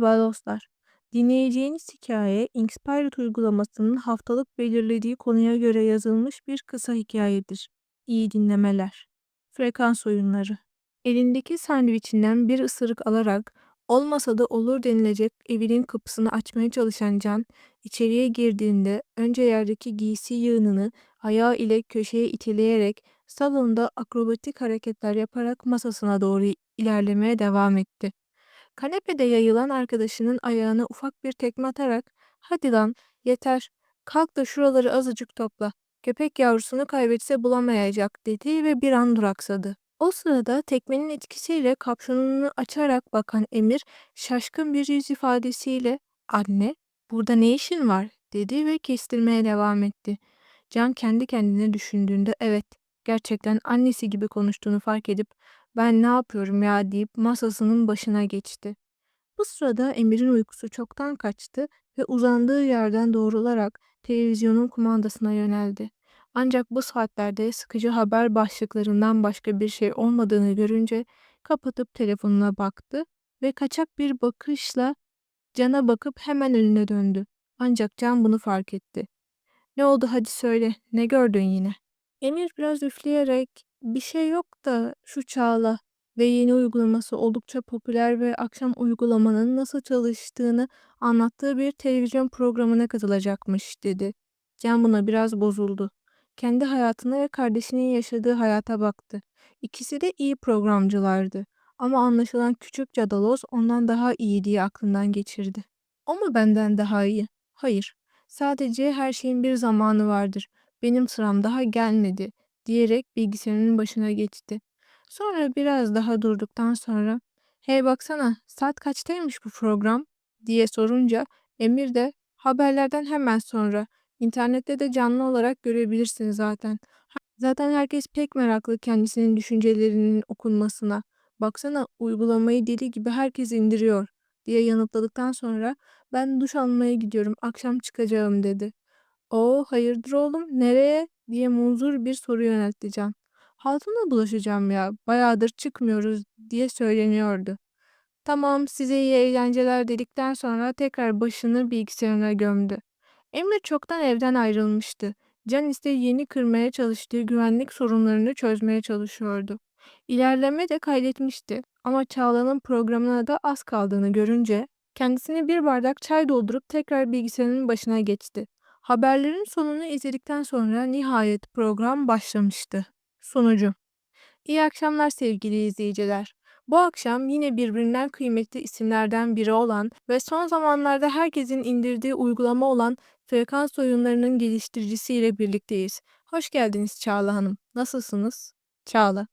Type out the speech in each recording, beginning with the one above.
Merhaba dostlar. Dinleyeceğiniz hikaye Inspired uygulamasının haftalık belirlediği konuya göre yazılmış bir kısa hikayedir. İyi dinlemeler. Frekans oyunları. Elindeki sandviçinden bir ısırık alarak olmasa da olur denilecek evinin kapısını açmaya çalışan Can, içeriye girdiğinde önce yerdeki giysi yığınını ayağı ile köşeye iteleyerek salonda akrobatik hareketler yaparak masasına doğru ilerlemeye devam etti. Kanepede yayılan arkadaşının ayağına ufak bir tekme atarak "Hadi lan, yeter. Kalk da şuraları azıcık topla. Köpek yavrusunu kaybetse bulamayacak." dedi ve bir an duraksadı. O sırada tekmenin etkisiyle kapşonunu açarak bakan Emir şaşkın bir yüz ifadesiyle "Anne, burada ne işin var?" dedi ve kestirmeye devam etti. Can kendi kendine düşündüğünde evet, gerçekten annesi gibi konuştuğunu fark edip ben ne yapıyorum ya deyip masasının başına geçti. Bu sırada Emir'in uykusu çoktan kaçtı ve uzandığı yerden doğrularak televizyonun kumandasına yöneldi. Ancak bu saatlerde sıkıcı haber başlıklarından başka bir şey olmadığını görünce kapatıp telefonuna baktı ve kaçak bir bakışla Can'a bakıp hemen önüne döndü. Ancak Can bunu fark etti. Ne oldu hadi söyle, ne gördün yine? Emir biraz üfleyerek bir şey yok da şu Çağla ve yeni uygulaması oldukça popüler ve akşam uygulamanın nasıl çalıştığını anlattığı bir televizyon programına katılacakmış dedi. Can buna biraz bozuldu. Kendi hayatına ve kardeşinin yaşadığı hayata baktı. İkisi de iyi programcılardı. Ama anlaşılan küçük cadaloz ondan daha iyi diye aklından geçirdi. O mu benden daha iyi? Hayır. Sadece her şeyin bir zamanı vardır. Benim sıram daha gelmedi diyerek bilgisayarının başına geçti. Sonra biraz daha durduktan sonra "Hey baksana saat kaçtaymış bu program?" diye sorunca Emir de haberlerden hemen sonra internette de canlı olarak görebilirsin zaten. Zaten herkes pek meraklı kendisinin düşüncelerinin okunmasına. Baksana uygulamayı deli gibi herkes indiriyor diye yanıtladıktan sonra ben duş almaya gidiyorum akşam çıkacağım dedi. O hayırdır oğlum nereye diye muzur bir soru yöneltti Can. Hatun'a bulaşacağım ya bayağıdır çıkmıyoruz diye söyleniyordu. Tamam size iyi eğlenceler dedikten sonra tekrar başını bilgisayarına gömdü. Emre çoktan evden ayrılmıştı. Can ise yeni kırmaya çalıştığı güvenlik sorunlarını çözmeye çalışıyordu. İlerleme de kaydetmişti ama Çağla'nın programına da az kaldığını görünce kendisine bir bardak çay doldurup tekrar bilgisayarının başına geçti. Haberlerin sonunu izledikten sonra nihayet program başlamıştı. Sonucu İyi akşamlar sevgili izleyiciler. Bu akşam yine birbirinden kıymetli isimlerden biri olan ve son zamanlarda herkesin indirdiği uygulama olan frekans oyunlarının geliştiricisiyle birlikteyiz. Hoş geldiniz Çağla Hanım. Nasılsınız? Çağla.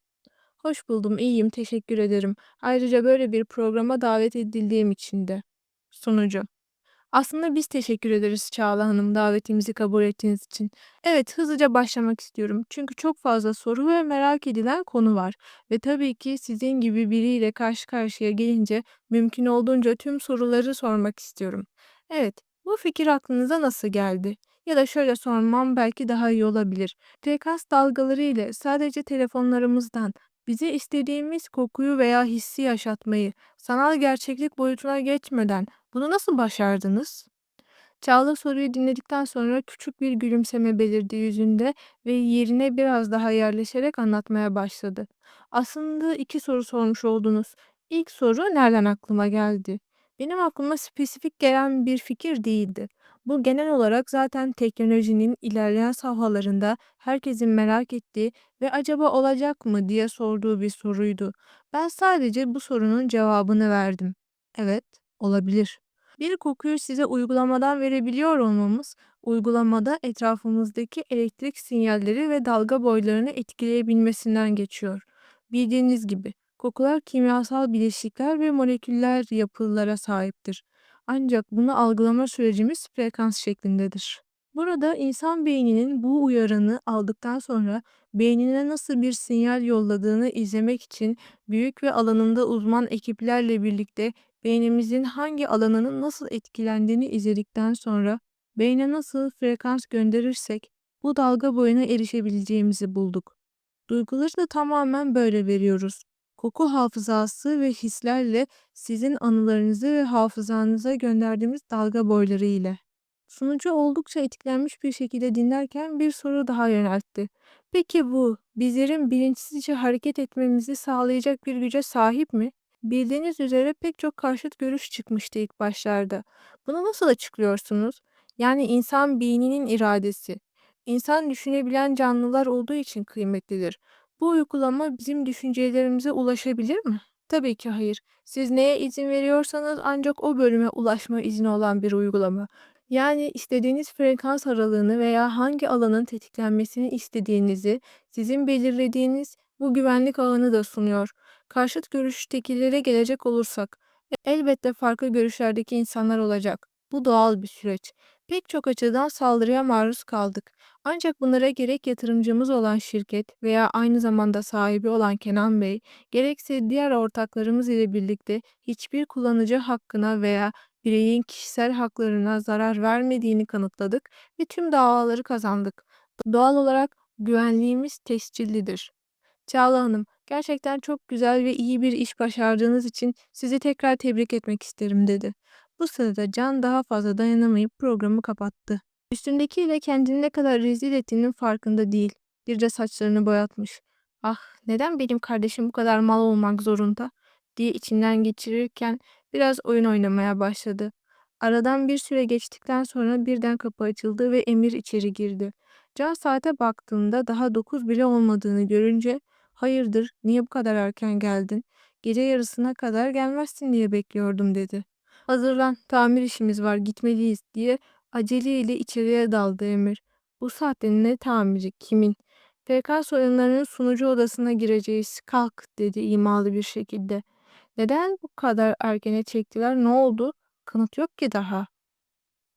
Hoş buldum, iyiyim, teşekkür ederim. Ayrıca böyle bir programa davet edildiğim için de. Sunucu. Aslında biz teşekkür ederiz Çağla Hanım davetimizi kabul ettiğiniz için. Evet, hızlıca başlamak istiyorum. Çünkü çok fazla soru ve merak edilen konu var. Ve tabii ki sizin gibi biriyle karşı karşıya gelince mümkün olduğunca tüm soruları sormak istiyorum. Evet, bu fikir aklınıza nasıl geldi? Ya da şöyle sormam belki daha iyi olabilir. Frekans dalgaları ile sadece telefonlarımızdan bize istediğimiz kokuyu veya hissi yaşatmayı sanal gerçeklik boyutuna geçmeden bunu nasıl başardınız? Çağla soruyu dinledikten sonra küçük bir gülümseme belirdi yüzünde ve yerine biraz daha yerleşerek anlatmaya başladı. Aslında iki soru sormuş oldunuz. İlk soru nereden aklıma geldi? Benim aklıma spesifik gelen bir fikir değildi. Bu genel olarak zaten teknolojinin ilerleyen safhalarında herkesin merak ettiği ve acaba olacak mı diye sorduğu bir soruydu. Ben sadece bu sorunun cevabını verdim. Evet, olabilir. Bir kokuyu size uygulamadan verebiliyor olmamız, uygulamada etrafımızdaki elektrik sinyalleri ve dalga boylarını etkileyebilmesinden geçiyor. Bildiğiniz gibi kokular kimyasal bileşikler ve moleküller yapılara sahiptir. Ancak bunu algılama sürecimiz frekans şeklindedir. Burada insan beyninin bu uyarını aldıktan sonra beynine nasıl bir sinyal yolladığını izlemek için büyük ve alanında uzman ekiplerle birlikte beynimizin hangi alanının nasıl etkilendiğini izledikten sonra beyne nasıl frekans gönderirsek bu dalga boyuna erişebileceğimizi bulduk. Duyguları da tamamen böyle veriyoruz. Koku hafızası ve hislerle sizin anılarınızı ve hafızanıza gönderdiğimiz dalga boyları ile. Sunucu oldukça etkilenmiş bir şekilde dinlerken bir soru daha yöneltti. Peki bu bizlerin bilinçsizce hareket etmemizi sağlayacak bir güce sahip mi? Bildiğiniz üzere pek çok karşıt görüş çıkmıştı ilk başlarda. Bunu nasıl açıklıyorsunuz? Yani insan beyninin iradesi. İnsan düşünebilen canlılar olduğu için kıymetlidir. Bu uygulama bizim düşüncelerimize ulaşabilir mi? Tabii ki hayır. Siz neye izin veriyorsanız ancak o bölüme ulaşma izni olan bir uygulama. Yani istediğiniz frekans aralığını veya hangi alanın tetiklenmesini istediğinizi sizin belirlediğiniz bu güvenlik ağını da sunuyor. Karşıt görüştekilere gelecek olursak, elbette farklı görüşlerdeki insanlar olacak. Bu doğal bir süreç. Pek çok açıdan saldırıya maruz kaldık. Ancak bunlara gerek yatırımcımız olan şirket veya aynı zamanda sahibi olan Kenan Bey, gerekse diğer ortaklarımız ile birlikte hiçbir kullanıcı hakkına veya bireyin kişisel haklarına zarar vermediğini kanıtladık ve tüm davaları kazandık. Doğal olarak güvenliğimiz tescillidir. Çağla Hanım, gerçekten çok güzel ve iyi bir iş başardığınız için sizi tekrar tebrik etmek isterim dedi. Bu sırada Can daha fazla dayanamayıp programı kapattı. Üstündekiyle kendini ne kadar rezil ettiğinin farkında değil. Bir de saçlarını boyatmış. Ah, neden benim kardeşim bu kadar mal olmak zorunda? diye içinden geçirirken biraz oyun oynamaya başladı. Aradan bir süre geçtikten sonra birden kapı açıldı ve Emir içeri girdi. Can saate baktığında daha dokuz bile olmadığını görünce hayırdır niye bu kadar erken geldin? Gece yarısına kadar gelmezsin diye bekliyordum dedi. Hazırlan tamir işimiz var gitmeliyiz diye aceleyle içeriye daldı Emir. Bu saatte ne tamiri kimin? Frekans oyunlarının sunucu odasına gireceğiz. Kalk dedi imalı bir şekilde. Neden bu kadar erkene çektiler? Ne oldu? Kanıt yok ki daha.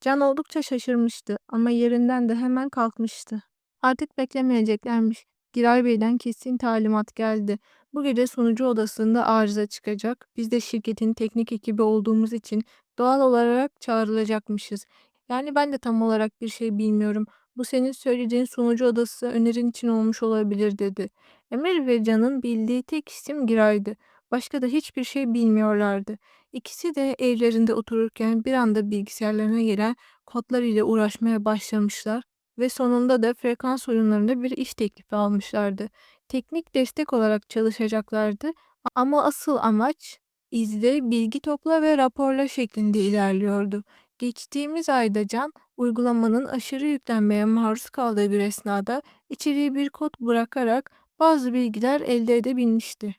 Can oldukça şaşırmıştı ama yerinden de hemen kalkmıştı. Artık beklemeyeceklermiş. Giray Bey'den kesin talimat geldi. Bu gece sunucu odasında arıza çıkacak. Biz de şirketin teknik ekibi olduğumuz için doğal olarak çağrılacakmışız. Yani ben de tam olarak bir şey bilmiyorum. Bu senin söylediğin sunucu odası önerin için olmuş olabilir dedi. Emir ve Can'ın bildiği tek isim Giray'dı. Başka da hiçbir şey bilmiyorlardı. İkisi de evlerinde otururken bir anda bilgisayarlarına gelen kodlar ile uğraşmaya başlamışlar ve sonunda da frekans oyunlarında bir iş teklifi almışlardı. Teknik destek olarak çalışacaklardı ama asıl amaç izle, bilgi topla ve raporla şeklinde ilerliyordu. Geçtiğimiz ayda Can, uygulamanın aşırı yüklenmeye maruz kaldığı bir esnada içeriye bir kod bırakarak bazı bilgiler elde edebilmişti.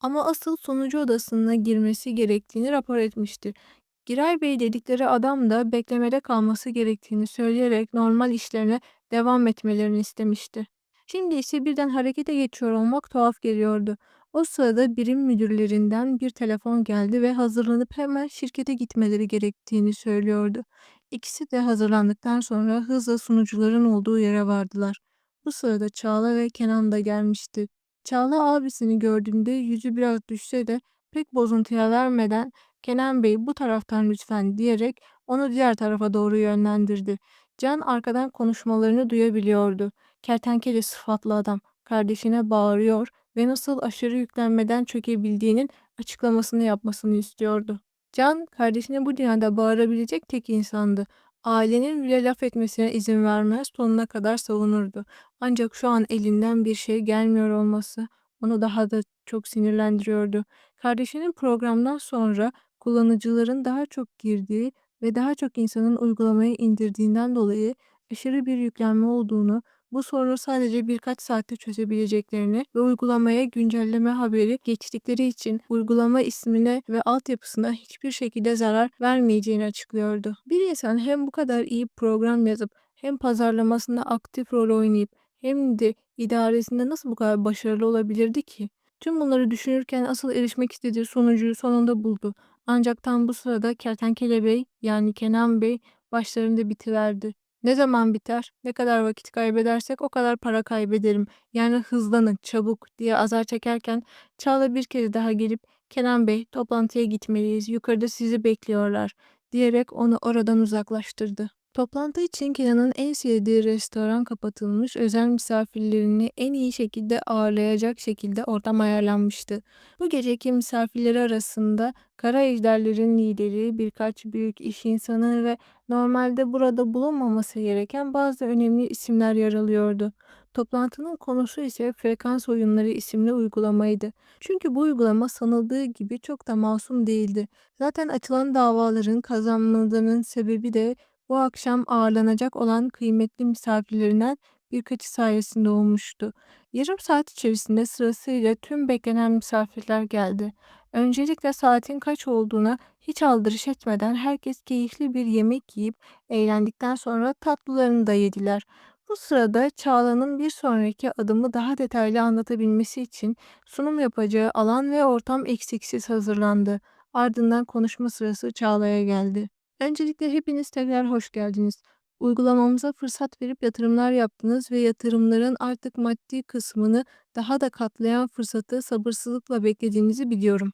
Ama asıl sonucu odasına girmesi gerektiğini rapor etmişti. Giray Bey dedikleri adam da beklemede kalması gerektiğini söyleyerek normal işlerine devam etmelerini istemişti. Şimdi ise birden harekete geçiyor olmak tuhaf geliyordu. O sırada birim müdürlerinden bir telefon geldi ve hazırlanıp hemen şirkete gitmeleri gerektiğini söylüyordu. İkisi de hazırlandıktan sonra hızla sunucuların olduğu yere vardılar. Bu sırada Çağla ve Kenan da gelmişti. Çağla abisini gördüğünde yüzü biraz düşse de pek bozuntuya vermeden Kenan Bey bu taraftan lütfen diyerek onu diğer tarafa doğru yönlendirdi. Can arkadan konuşmalarını duyabiliyordu. Kertenkele sıfatlı adam kardeşine bağırıyor ve nasıl aşırı yüklenmeden çökebildiğinin açıklamasını yapmasını istiyordu. Can kardeşine bu dünyada bağırabilecek tek insandı. Ailenin bile laf etmesine izin vermez, sonuna kadar savunurdu. Ancak şu an elinden bir şey gelmiyor olması onu daha da çok sinirlendiriyordu. Kardeşinin programdan sonra kullanıcıların daha çok girdiği ve daha çok insanın uygulamayı indirdiğinden dolayı aşırı bir yüklenme olduğunu, bu sorunu sadece birkaç saatte çözebileceklerini ve uygulamaya güncelleme haberi geçtikleri için uygulama ismine ve altyapısına hiçbir şekilde zarar vermeyeceğini açıklıyordu. Bir insan hem bu kadar iyi program yazıp hem pazarlamasında aktif rol oynayıp hem de idaresinde nasıl bu kadar başarılı olabilirdi ki? Tüm bunları düşünürken asıl erişmek istediği sonucu sonunda buldu. Ancak tam bu sırada Kertenkele Bey yani Kenan Bey başlarında bitiverdi. Ne zaman biter? Ne kadar vakit kaybedersek o kadar para kaybederim. Yani hızlanın, çabuk diye azar çekerken Çağla bir kez daha gelip Kenan Bey toplantıya gitmeliyiz. Yukarıda sizi bekliyorlar diyerek onu oradan uzaklaştırdı. Toplantı için Kenan'ın en sevdiği restoran kapatılmış, özel misafirlerini en iyi şekilde ağırlayacak şekilde ortam ayarlanmıştı. Bu geceki misafirleri arasında kara ejderlerin lideri, birkaç büyük iş insanı ve normalde burada bulunmaması gereken bazı önemli isimler yer alıyordu. Toplantının konusu ise Frekans Oyunları isimli uygulamaydı. Çünkü bu uygulama sanıldığı gibi çok da masum değildi. Zaten açılan davaların kazanmalarının sebebi de bu akşam ağırlanacak olan kıymetli misafirlerinden birkaçı sayesinde olmuştu. Yarım saat içerisinde sırasıyla tüm beklenen misafirler geldi. Öncelikle saatin kaç olduğuna hiç aldırış etmeden herkes keyifli bir yemek yiyip eğlendikten sonra tatlılarını da yediler. Bu sırada Çağla'nın bir sonraki adımı daha detaylı anlatabilmesi için sunum yapacağı alan ve ortam eksiksiz hazırlandı. Ardından konuşma sırası Çağla'ya geldi. Öncelikle hepiniz tekrar hoş geldiniz. Uygulamamıza fırsat verip yatırımlar yaptınız ve yatırımların artık maddi kısmını daha da katlayan fırsatı sabırsızlıkla beklediğinizi biliyorum.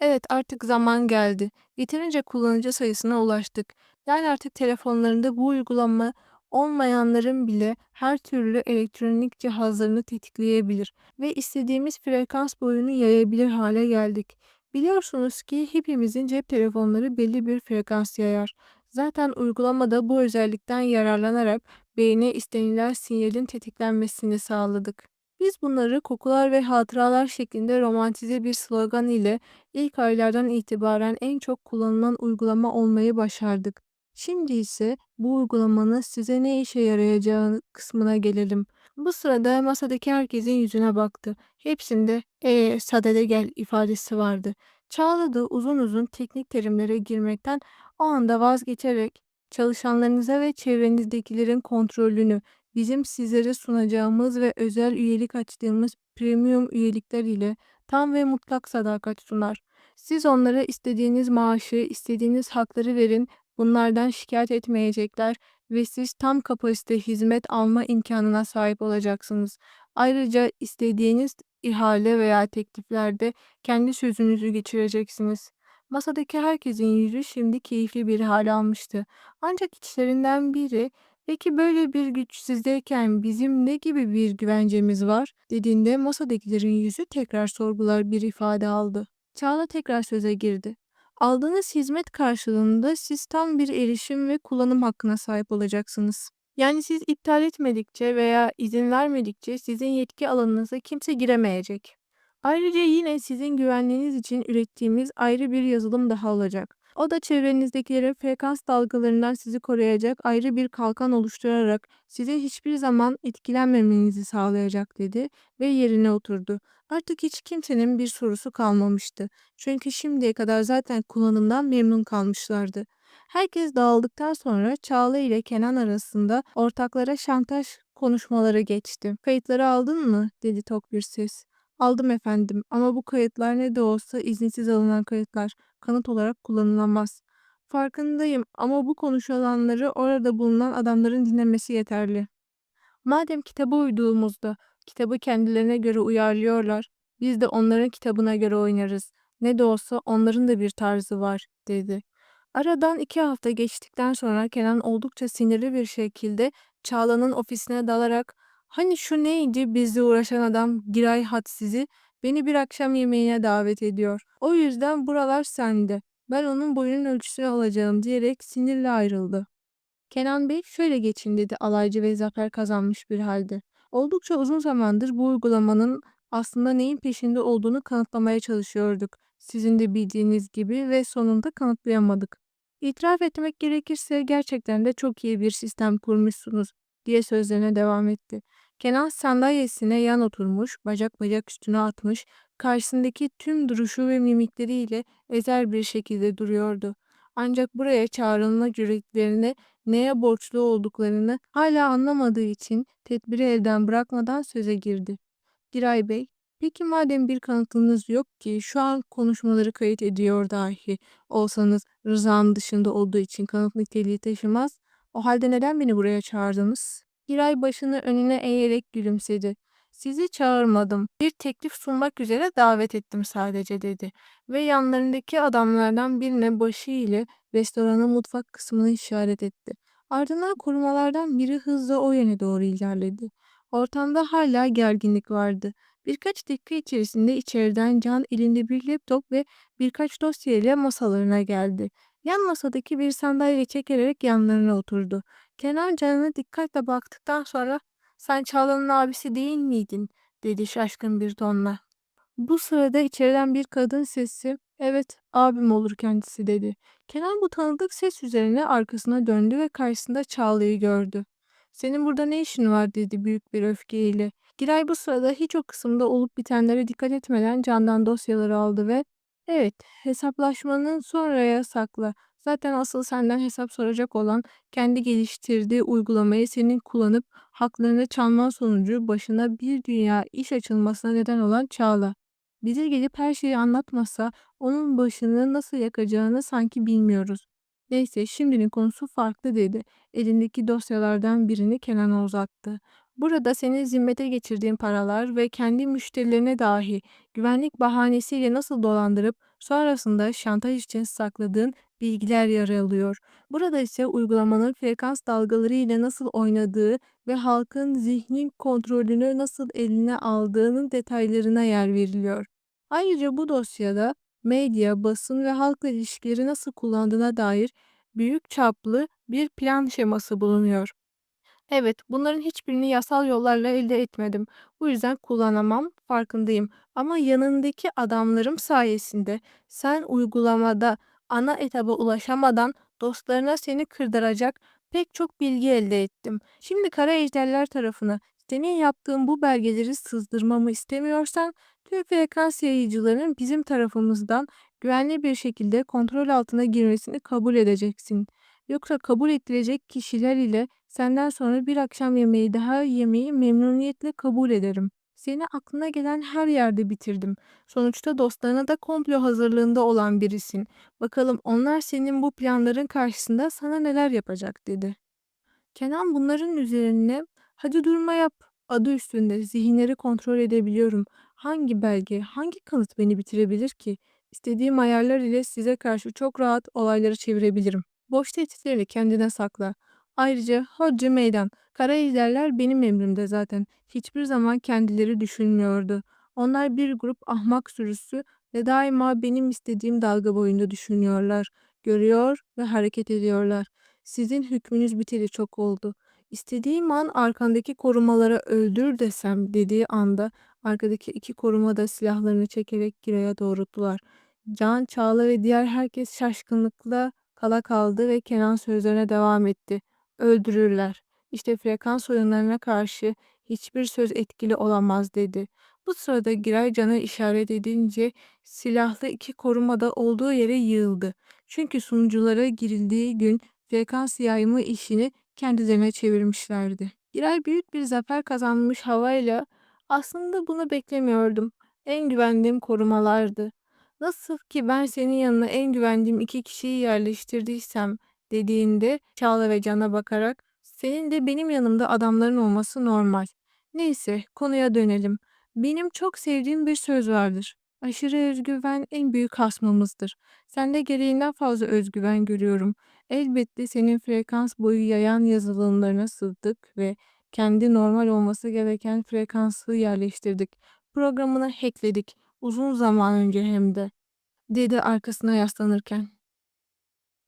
Evet, artık zaman geldi. Yeterince kullanıcı sayısına ulaştık. Yani artık telefonlarında bu uygulama olmayanların bile her türlü elektronik cihazlarını tetikleyebilir ve istediğimiz frekans boyunu yayabilir hale geldik. Biliyorsunuz ki hepimizin cep telefonları belli bir frekans yayar. Zaten uygulamada bu özellikten yararlanarak beyne istenilen sinyalin tetiklenmesini sağladık. Biz bunları kokular ve hatıralar şeklinde romantize bir slogan ile ilk aylardan itibaren en çok kullanılan uygulama olmayı başardık. Şimdi ise bu uygulamanın size ne işe yarayacağı kısmına gelelim. Bu sırada masadaki herkesin yüzüne baktı. Hepsinde "Ee, sadede gel" ifadesi vardı. Çağla da uzun uzun teknik terimlere girmekten o anda vazgeçerek çalışanlarınıza ve çevrenizdekilerin kontrolünü bizim sizlere sunacağımız ve özel üyelik açtığımız premium üyelikler ile tam ve mutlak sadakat sunar. Siz onlara istediğiniz maaşı, istediğiniz hakları verin, bunlardan şikayet etmeyecekler ve siz tam kapasite hizmet alma imkanına sahip olacaksınız. Ayrıca istediğiniz ihale veya tekliflerde kendi sözünüzü geçireceksiniz. Masadaki herkesin yüzü şimdi keyifli bir hal almıştı. Ancak içlerinden biri Peki böyle bir güç sizdeyken bizim ne gibi bir güvencemiz var? dediğinde masadakilerin yüzü tekrar sorgular bir ifade aldı. Çağla tekrar söze girdi. Aldığınız hizmet karşılığında siz tam bir erişim ve kullanım hakkına sahip olacaksınız. Yani siz iptal etmedikçe veya izin vermedikçe sizin yetki alanınıza kimse giremeyecek. Ayrıca yine sizin güvenliğiniz için ürettiğimiz ayrı bir yazılım daha olacak. O da çevrenizdekilerin frekans dalgalarından sizi koruyacak ayrı bir kalkan oluşturarak size hiçbir zaman etkilenmemenizi sağlayacak dedi ve yerine oturdu. Artık hiç kimsenin bir sorusu kalmamıştı. Çünkü şimdiye kadar zaten kullanımdan memnun kalmışlardı. Herkes dağıldıktan sonra Çağla ile Kenan arasında ortaklara şantaj konuşmaları geçti. Kayıtları aldın mı? dedi tok bir ses. Aldım efendim ama bu kayıtlar ne de olsa izinsiz alınan kayıtlar kanıt olarak kullanılamaz. Farkındayım ama bu konuşulanları orada bulunan adamların dinlemesi yeterli. Madem kitaba uyduğumuzda kitabı kendilerine göre uyarlıyorlar, biz de onların kitabına göre oynarız. Ne de olsa onların da bir tarzı var, dedi. Aradan iki hafta geçtikten sonra Kenan oldukça sinirli bir şekilde Çağla'nın ofisine dalarak ''Hani şu neydi bizle uğraşan adam Giray Hadsizi beni bir akşam yemeğine davet ediyor. O yüzden buralar sende. Ben onun boyunun ölçüsünü alacağım.'' diyerek sinirle ayrıldı. Kenan Bey şöyle geçin dedi alaycı ve zafer kazanmış bir halde. Oldukça uzun zamandır bu uygulamanın aslında neyin peşinde olduğunu kanıtlamaya çalışıyorduk. Sizin de bildiğiniz gibi ve sonunda kanıtlayamadık. İtiraf etmek gerekirse gerçekten de çok iyi bir sistem kurmuşsunuz diye sözlerine devam etti. Kenan sandalyesine yan oturmuş, bacak bacak üstüne atmış, karşısındaki tüm duruşu ve mimikleriyle ezer bir şekilde duruyordu. Ancak buraya çağrılma cüretlerine neye borçlu olduklarını hala anlamadığı için tedbiri elden bırakmadan söze girdi. Giray Bey, peki madem bir kanıtınız yok ki şu an konuşmaları kayıt ediyor dahi olsanız rızanın dışında olduğu için kanıt niteliği taşımaz, o halde neden beni buraya çağırdınız? Giray başını önüne eğerek gülümsedi. Sizi çağırmadım. Bir teklif sunmak üzere davet ettim sadece dedi. Ve yanlarındaki adamlardan birine başı ile restoranın mutfak kısmını işaret etti. Ardından korumalardan biri hızla o yöne doğru ilerledi. Ortamda hala gerginlik vardı. Birkaç dakika içerisinde içeriden Can elinde bir laptop ve birkaç dosya ile masalarına geldi. Yan masadaki bir sandalye çekerek yanlarına oturdu. Kenan Can'a dikkatle baktıktan sonra "Sen Çağla'nın abisi değil miydin?" dedi şaşkın bir tonla. Bu sırada içeriden bir kadın sesi "Evet, abim olur kendisi." dedi. Kenan bu tanıdık ses üzerine arkasına döndü ve karşısında Çağla'yı gördü. "Senin burada ne işin var?" dedi büyük bir öfkeyle. Giray bu sırada hiç o kısımda olup bitenlere dikkat etmeden Can'dan dosyaları aldı ve "Evet, hesaplaşmanın sonraya sakla. Zaten asıl senden hesap soracak olan kendi geliştirdiği uygulamayı senin kullanıp haklarını çalman sonucu başına bir dünya iş açılmasına neden olan Çağla. Bize gelip her şeyi anlatmasa onun başını nasıl yakacağını sanki bilmiyoruz. Neyse şimdinin konusu farklı dedi. Elindeki dosyalardan birini Kenan'a uzattı. Burada senin zimmete geçirdiğin paralar ve kendi müşterilerine dahi güvenlik bahanesiyle nasıl dolandırıp sonrasında şantaj için sakladığın bilgiler yer alıyor. Burada ise uygulamanın frekans dalgaları ile nasıl oynadığı ve halkın zihni kontrolünü nasıl eline aldığının detaylarına yer veriliyor. Ayrıca bu dosyada medya, basın ve halkla ilişkileri nasıl kullandığına dair büyük çaplı bir plan şeması bulunuyor. Evet, bunların hiçbirini yasal yollarla elde etmedim. Bu yüzden kullanamam, farkındayım. Ama yanındaki adamlarım sayesinde sen uygulamada ana etaba ulaşamadan dostlarına seni kırdıracak pek çok bilgi elde ettim. Şimdi kara ejderler tarafına senin yaptığın bu belgeleri sızdırmamı istemiyorsan tüm frekans yayıcılarının bizim tarafımızdan güvenli bir şekilde kontrol altına girmesini kabul edeceksin. Yoksa kabul ettirecek kişiler ile senden sonra bir akşam yemeği daha yemeyi memnuniyetle kabul ederim. Seni aklına gelen her yerde bitirdim. Sonuçta dostlarına da komplo hazırlığında olan birisin. Bakalım onlar senin bu planların karşısında sana neler yapacak dedi. Kenan bunların üzerine hadi durma yap adı üstünde zihinleri kontrol edebiliyorum. Hangi belge, hangi kanıt beni bitirebilir ki? İstediğim ayarlar ile size karşı çok rahat olayları çevirebilirim. Boş tehditleri kendine sakla. Ayrıca hodri meydan. Kara ejderler benim emrimde zaten. Hiçbir zaman kendileri düşünmüyordu. Onlar bir grup ahmak sürüsü ve daima benim istediğim dalga boyunda düşünüyorlar. Görüyor ve hareket ediyorlar. Sizin hükmünüz biteli çok oldu. İstediğim an arkandaki korumalara öldür desem dediği anda arkadaki iki koruma da silahlarını çekerek Giray'a doğrulttular. Can, Çağla ve diğer herkes şaşkınlıkla kala kaldı ve Kenan sözlerine devam etti. Öldürürler. İşte frekans oyunlarına karşı hiçbir söz etkili olamaz dedi. Bu sırada Giray Can'a işaret edince silahlı iki koruma da olduğu yere yığıldı. Çünkü sunuculara girildiği gün frekans yayma işini kendilerine çevirmişlerdi. Giray büyük bir zafer kazanmış havayla aslında bunu beklemiyordum. En güvendiğim korumalardı. Nasıl ki ben senin yanına en güvendiğim iki kişiyi yerleştirdiysem dediğinde Çağla ve Can'a bakarak senin de benim yanımda adamların olması normal. Neyse konuya dönelim. Benim çok sevdiğim bir söz vardır. Aşırı özgüven en büyük hasmımızdır. Sende gereğinden fazla özgüven görüyorum. Elbette senin frekans boyu yayan yazılımlarına sızdık ve kendi normal olması gereken frekansı yerleştirdik. Programını hackledik. Uzun zaman önce hem de, dedi arkasına yaslanırken.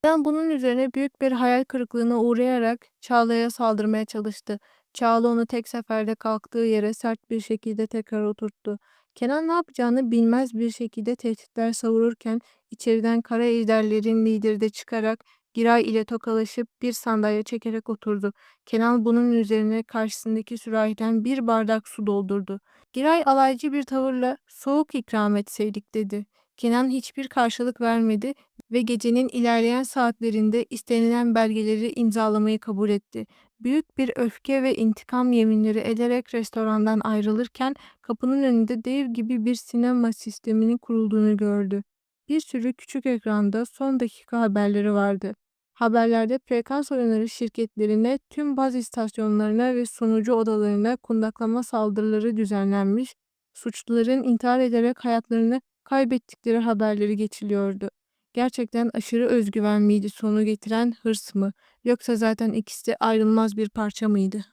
Ben bunun üzerine büyük bir hayal kırıklığına uğrayarak Çağla'ya saldırmaya çalıştı. Çağla onu tek seferde kalktığı yere sert bir şekilde tekrar oturttu. Kenan ne yapacağını bilmez bir şekilde tehditler savururken içeriden kara ejderlerin lideri de çıkarak Giray ile tokalaşıp bir sandalye çekerek oturdu. Kenan bunun üzerine karşısındaki sürahiden bir bardak su doldurdu. Giray alaycı bir tavırla soğuk ikram etseydik dedi. Kenan hiçbir karşılık vermedi ve gecenin ilerleyen saatlerinde istenilen belgeleri imzalamayı kabul etti. Büyük bir öfke ve intikam yeminleri ederek restorandan ayrılırken kapının önünde dev gibi bir sinema sisteminin kurulduğunu gördü. Bir sürü küçük ekranda son dakika haberleri vardı. Haberlerde frekans oyunları şirketlerine, tüm baz istasyonlarına ve sunucu odalarına kundaklama saldırıları düzenlenmiş, suçluların intihar ederek hayatlarını kaybettikleri haberleri geçiliyordu. Gerçekten aşırı özgüven miydi sonu getiren hırs mı? Yoksa zaten ikisi ayrılmaz bir parça mıydı?